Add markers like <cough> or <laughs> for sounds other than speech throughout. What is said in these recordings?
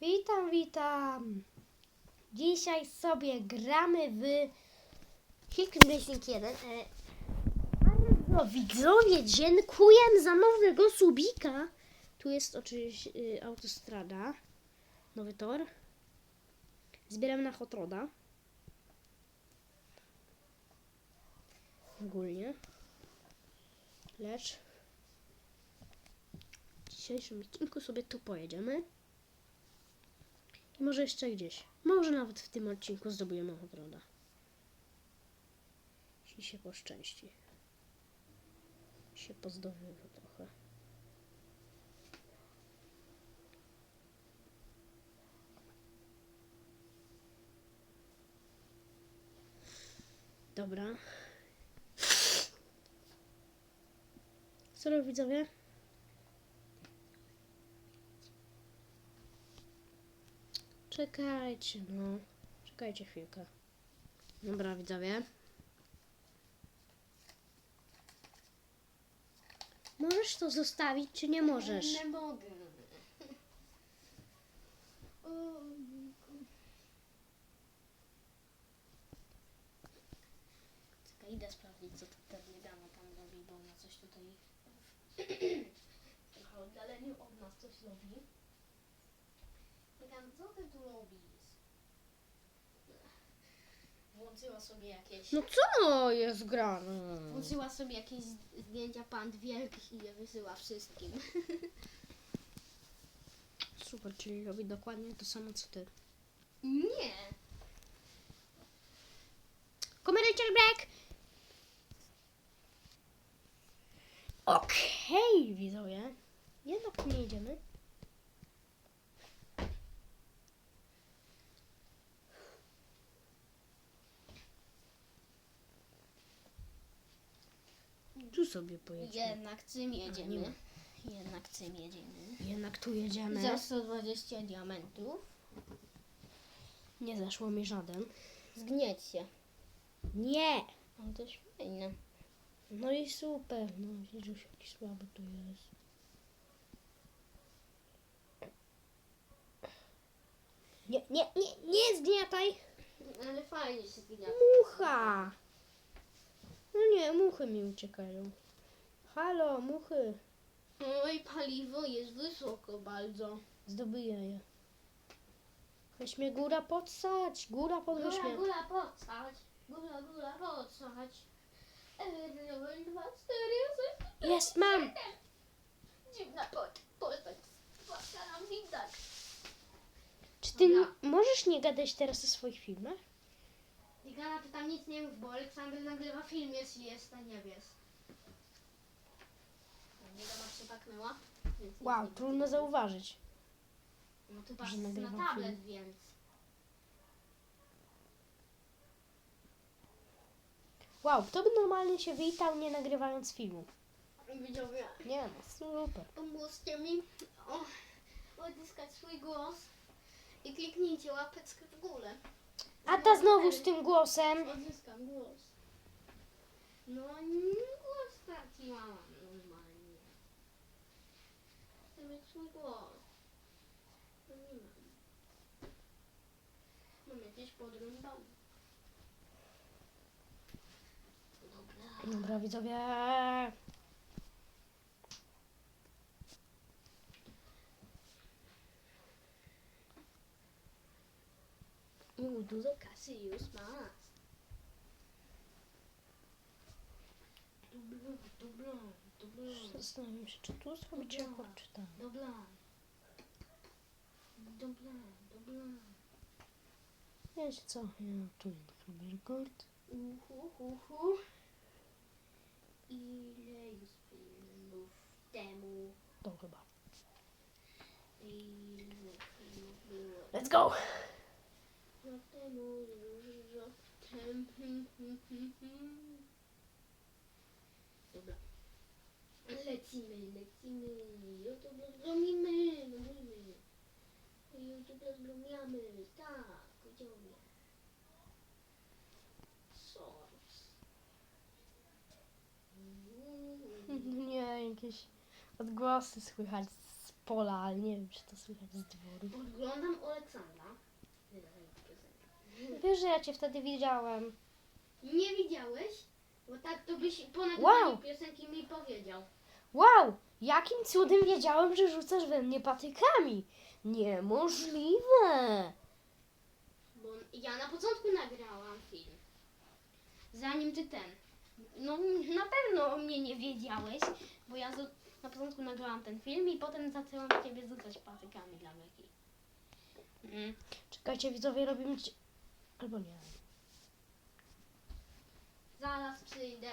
Witam, witam. Dzisiaj sobie gramy w Hilton Racing 1. E, bardzo widzowie, dziękuję za nowego subika. Tu jest oczywiście y, autostrada. Nowy tor. Zbieramy na Hot Roda. Ogólnie. Lecz w dzisiejszym odcinku sobie tu pojedziemy. I może jeszcze gdzieś. Może nawet w tym odcinku zdobujemy Hot Roda. Jeśli się poszczęści. Się pozdobywa trochę. Dobra. Co widzowie? Czekajcie, no. Czekajcie chwilkę. Dobra, widzowie. Możesz to zostawić, czy nie możesz? Nie mogę. Czekaj, idę sprawdzić, co tu pewnie dama tam robi, bo ona coś tutaj w <clears throat> trochę oddaleniu od nas coś robi. Co ty tu robisz? Włączyła sobie jakieś... No co jest grane? Włączyła sobie jakieś zdjęcia pand wielkich i je wysyła wszystkim. <laughs> Super, czyli robi dokładnie to samo co ty. Nie! Community break! Okej, widzowie. Jednak tu nie idziemy. Tu sobie pojedziemy. Jednak czym nie jedziemy? Jednak czym jedziemy? Jednak tu jedziemy. Za 120 diamentów. Nie zeszło mi żaden. Zgnieć się. Nie! On też fajne. No i super. No widzisz, jaki słaby tu jest. Nie, nie, nie, nie zgniataj! Ale fajnie się zgnia. Mucha! No nie, muchy mi uciekają. Halo, muchy. Oj, paliwo jest wysoko bardzo. Zdobyję je. Weź mnie góra podsać, góra podweź Góra, mnie. góra, podsać. Góra, góra, podsać. Ewentualnie 2, 4, 6, Jest, mam! Dziwna postać. Nam widać. Czy ty Dobra. n- możesz nie gadać teraz o swoich filmach? Digana, ty tam nic nie mów, bo Aleksander nagrywa film, jeśli jest, to nie wiesz. Digana się paknęła. więc nic Wow, nie trudno mów. zauważyć. No ty patrz że na nagrywam tablet, film. więc. Wow, kto by normalnie się witał nie nagrywając filmu? Widzowie, Nie no, super. pomóżcie mi o, odzyskać swój głos i kliknijcie łapeczkę w górę. A ta znowu z tym głosem. Odzyskam głos. No, nie, głos straciłam normalnie. Chcę mieć swój głos. No nie mam. Mam jakieś podrąbane. Dobra. Dobra, widzowie. U, dużo kasy już masz. Dobra, dobra, dobra, Zastanawiam się, czy tu zrobić jako, czy tam. dobra. Dobra, dobra. Wiecie co? Ja tu zrobię rekord. Uhu, hu, hu. Ile już filmów temu? To chyba. Ile filmów było? Let's go! No temu, dużo. Dobra. Lecimy, lecimy. YouTube zrobimy, zrobimy. YouTube zrobimy, tak. Source. <laughs> Mm. Nie, jakieś odgłosy słychać z pola, ale nie wiem, czy to słychać z dworu. Oglądam Aleksandra. Wiesz, że ja cię wtedy widziałem. Nie widziałeś? Bo tak to byś po nagraniu Wow. piosenki mi powiedział. Wow! Jakim cudem wiedziałem, że rzucasz we mnie patykami? Niemożliwe! Bo ja na początku nagrałam film. Zanim ty ten. No na pewno o mnie nie wiedziałeś, bo ja zo- na początku nagrałam ten film i potem zaczęłam ciebie rzucać patykami dla Beki. Mm. Czekajcie, widzowie, robimy ci... Albo nie. Zaraz przyjdę.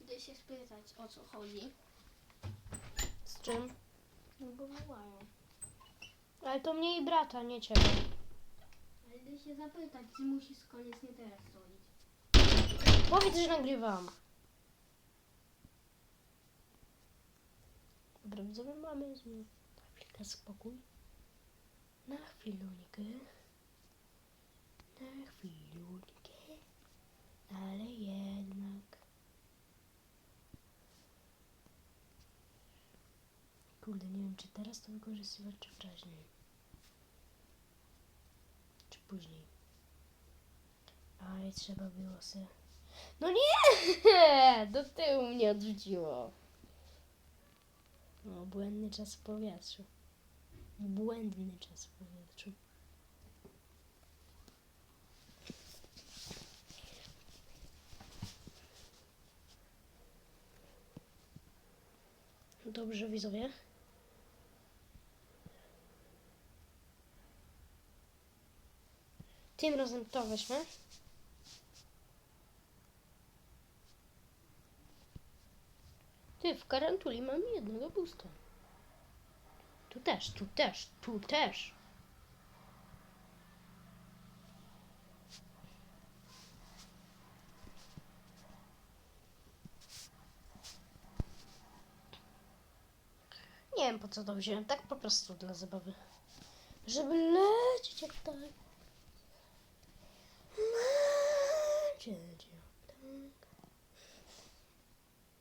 Idę się spytać o co chodzi. Z czym? No bo wołają. Ale to mnie i brata, nie ciebie. Ale idę się zapytać, czy musisz koniecznie teraz robić. Powiedz, że nagrywam. Dobra, widzowie, mamy z- na chwilkę spokój. Na chwilunikę. Na chwilunikę. Ale jednak. Kurde, nie wiem, czy teraz to wykorzystywać, czy wcześniej. Czy później. Ale trzeba było se... No nie! <laughs> Do tyłu mnie odrzuciło. No, błędny czas w powietrzu. Błędny czas w powietrzu. Dobrze, widzowie. Tym razem to weźmy. Ty, w karantuli mam jednego busta. Tu też, tu też, tu też. Nie wiem po co to wziąłem, tak po prostu dla zabawy. Żeby lecieć jak tak. Jak tak.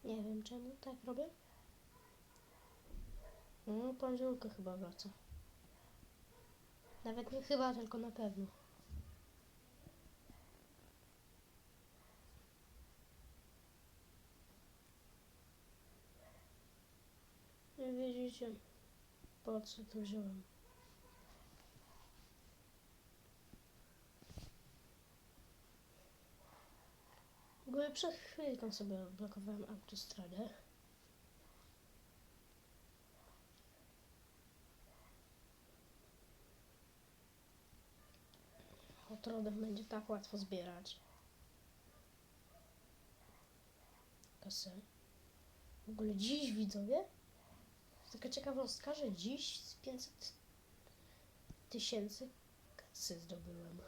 Nie wiem czemu tak robię. No, panżulka chyba wraca. Nawet nie chyba, tylko na pewno. Widzicie, po co to wziąłem. W ogóle przed chwilką sobie odblokowałem autostradę. Hotrodem będzie tak łatwo zbierać. Kasę. W ogóle dziś widzowie? Taka ciekawostka, że dziś z 500 tysięcy kasy zdobyłem.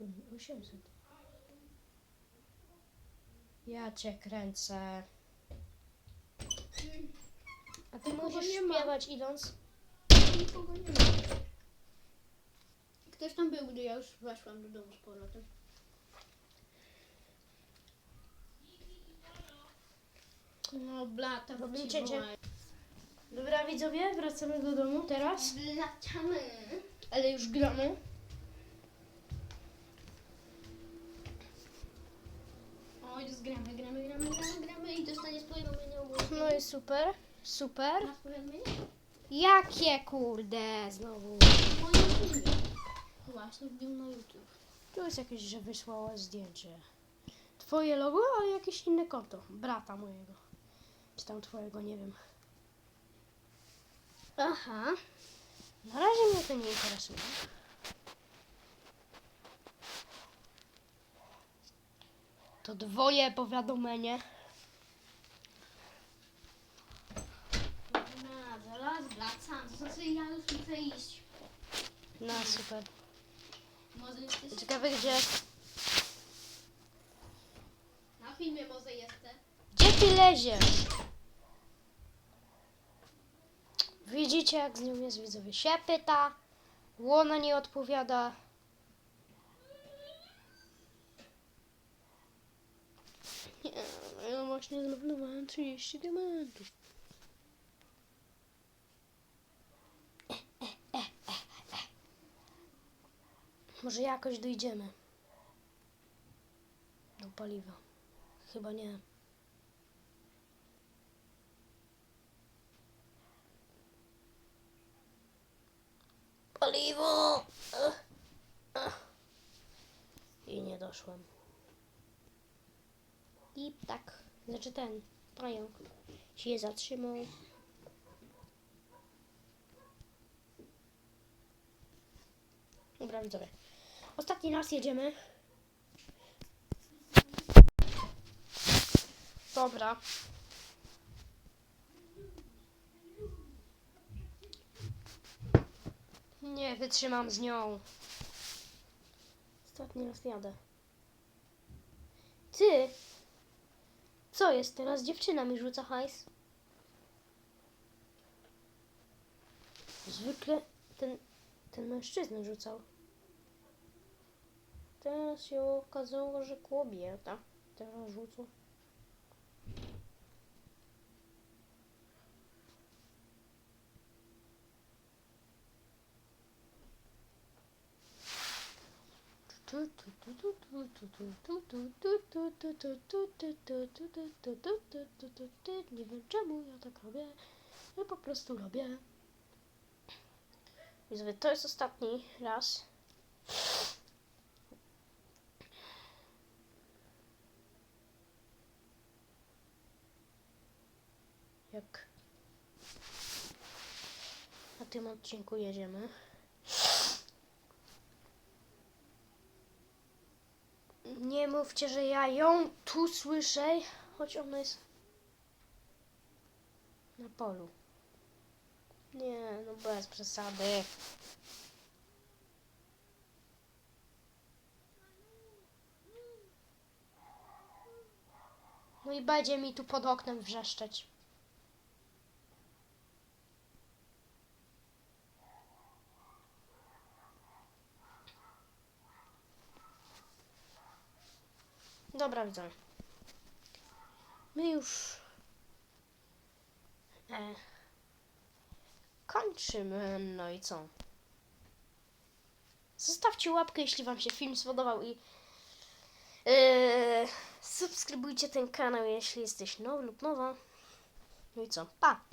Mm, 800. Ja cię kręcę. A ty Nikogo musisz nie ma. śpiewać idąc? Nikogo nie ma. Ktoś tam był, gdy ja już weszłam do domu z powrotem. No, blata, Robimy cięcie. Dobra widzowie, wracamy do domu teraz. Ale już gramy. Oj, zgramy, gramy, gramy, gramy, gramy i dostaniesz o moim No i super, super. Masz? Jakie kurde znowu. Moim filmie. Właśnie wbił na YouTube. Tu jest jakieś, że wysłało zdjęcie. Twoje logo, ale jakieś inne konto. Brata mojego. Czy tam twojego, nie wiem. Aha. Na razie mnie to nie interesuje. To dwoje powiadomienie. Dobra, zaraz wracam. Znaczy ja już muszę iść. No super. Może jesteś... Ciekawe gdzie. Na filmie może jestem. Gdzie ty leziesz? Widzicie, jak z nią jest widzowie. Się pyta, łona nie odpowiada. Nie, Ja właśnie zmarnowałem 30 diamentów. Może jakoś dojdziemy do paliwa. Chyba nie. Paliwo! I nie doszłam. I tak, znaczy ten pająk się zatrzymał. Dobra, widzowie. Ostatni raz jedziemy. Dobra. Nie wytrzymam z nią. Ostatni raz jadę. Ty! Co jest teraz? Dziewczyna mi rzuca hajs. Zwykle ten, ten mężczyzna rzucał. Teraz się okazało, że kobieta teraz rzuca. Nie wiem czemu ja tak robię. Ja po prostu robię. To jest ostatni raz. Jak na tym odcinku jedziemy. Nie mówcie, że ja ją tu słyszę, choć ona jest na polu. Nie, no bez przesady. No i będzie mi tu pod oknem wrzeszczeć. Dobra, widzę. My już e, kończymy. No i co? Zostawcie łapkę, jeśli Wam się film spodobał i e, subskrybujcie ten kanał, jeśli jesteś nowy lub nowa. No i co? Pa!